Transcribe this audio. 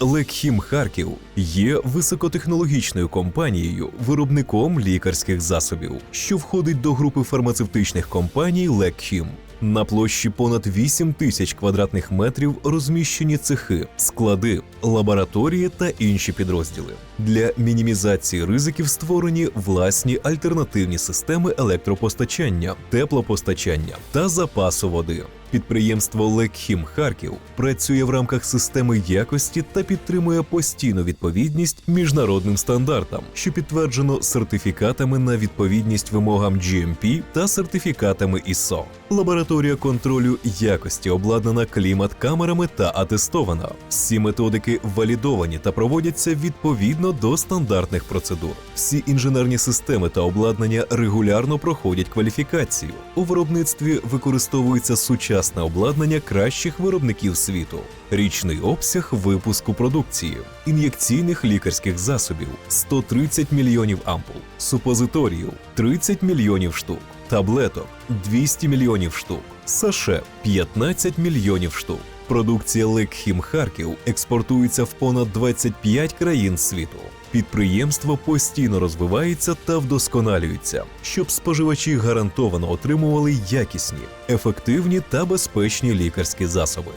Лекхім Харків є високотехнологічною компанією, виробником лікарських засобів, що входить до групи фармацевтичних компаній Лекхім. На площі понад 8 тисяч квадратних метрів розміщені цехи, склади, лабораторії та інші підрозділи. Для мінімізації ризиків створені власні альтернативні системи електропостачання, теплопостачання та запасу води. Підприємство Лекхім Харків працює в рамках системи якості та підтримує постійну відповідність міжнародним стандартам, що підтверджено сертифікатами на відповідність вимогам GMP та сертифікатами ISO. Лабораторія контролю якості обладнана клімат-камерами та атестована. Всі методики валідовані та проводяться відповідно до стандартних процедур. Всі інженерні системи та обладнання регулярно проходять кваліфікацію. У виробництві використовується сучасне обладнання кращих виробників світу. Річний обсяг випуску продукції, ін'єкційних лікарських засобів 130 мільйонів ампул, супозиторіїв 30 мільйонів штук, таблеток 200 мільйонів штук, саше 15 мільйонів штук. Продукція Лекхім Харків експортується в понад 25 країн світу. Підприємство постійно розвивається та вдосконалюється, щоб споживачі гарантовано отримували якісні, ефективні та безпечні лікарські засоби.